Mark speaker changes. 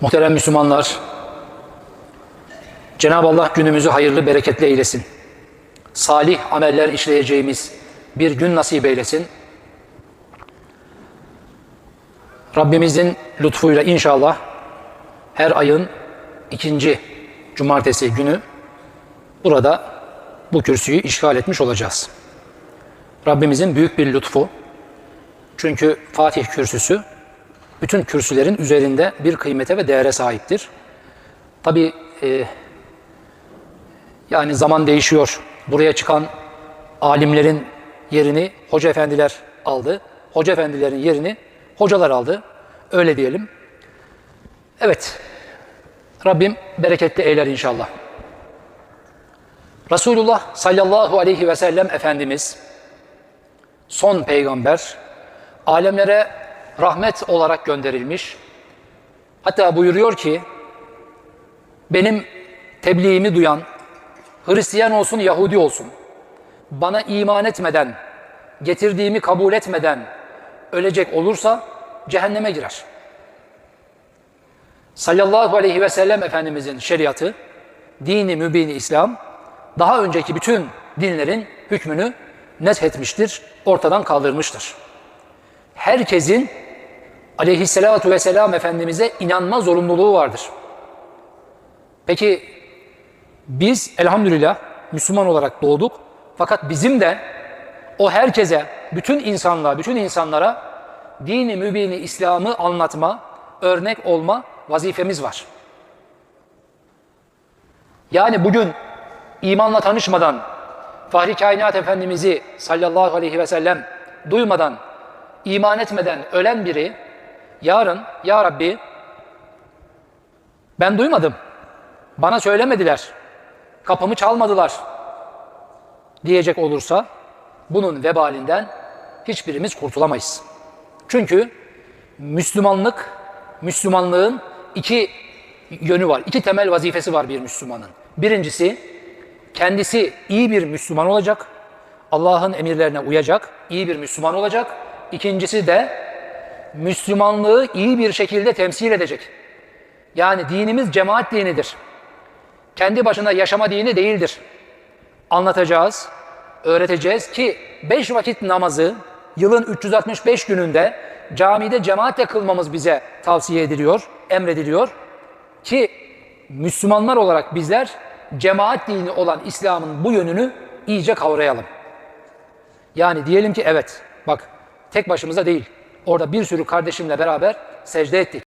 Speaker 1: Muhterem Müslümanlar, Cenab-ı Allah günümüzü hayırlı, bereketli eylesin. Salih ameller işleyeceğimiz bir gün nasip eylesin. Rabbimizin lütfuyla inşallah her ayın ikinci cumartesi günü burada bu kürsüyü işgal etmiş olacağız. Rabbimizin büyük bir lütfu. Çünkü Fatih kürsüsü bütün kürsülerin üzerinde bir kıymete ve değere sahiptir. Tabi e, yani zaman değişiyor. Buraya çıkan alimlerin yerini hoca efendiler aldı. Hoca efendilerin yerini hocalar aldı. Öyle diyelim. Evet. Rabbim bereketli eyler inşallah. Resulullah sallallahu aleyhi ve sellem Efendimiz son peygamber alemlere rahmet olarak gönderilmiş. Hatta buyuruyor ki benim tebliğimi duyan Hristiyan olsun Yahudi olsun bana iman etmeden getirdiğimi kabul etmeden ölecek olursa cehenneme girer. Sallallahu aleyhi ve sellem Efendimizin şeriatı, dini mübini İslam, daha önceki bütün dinlerin hükmünü nethetmiştir, ortadan kaldırmıştır. Herkesin aleyhissalatu vesselam Efendimiz'e inanma zorunluluğu vardır. Peki biz elhamdülillah Müslüman olarak doğduk fakat bizim de o herkese, bütün insanlığa, bütün insanlara dini mübini İslam'ı anlatma, örnek olma vazifemiz var. Yani bugün imanla tanışmadan, Fahri Kainat Efendimiz'i sallallahu aleyhi ve sellem duymadan, iman etmeden ölen biri yarın ya Rabbi ben duymadım, bana söylemediler, kapımı çalmadılar diyecek olursa bunun vebalinden hiçbirimiz kurtulamayız. Çünkü Müslümanlık, Müslümanlığın iki yönü var. iki temel vazifesi var bir Müslümanın. Birincisi kendisi iyi bir Müslüman olacak. Allah'ın emirlerine uyacak, iyi bir Müslüman olacak. İkincisi de Müslümanlığı iyi bir şekilde temsil edecek. Yani dinimiz cemaat dinidir. Kendi başına yaşama dini değildir. Anlatacağız, öğreteceğiz ki beş vakit namazı yılın 365 gününde camide cemaatle kılmamız bize tavsiye ediliyor, emrediliyor. Ki Müslümanlar olarak bizler cemaat dini olan İslam'ın bu yönünü iyice kavrayalım. Yani diyelim ki evet bak tek başımıza değil. Orada bir sürü kardeşimle beraber secde ettik.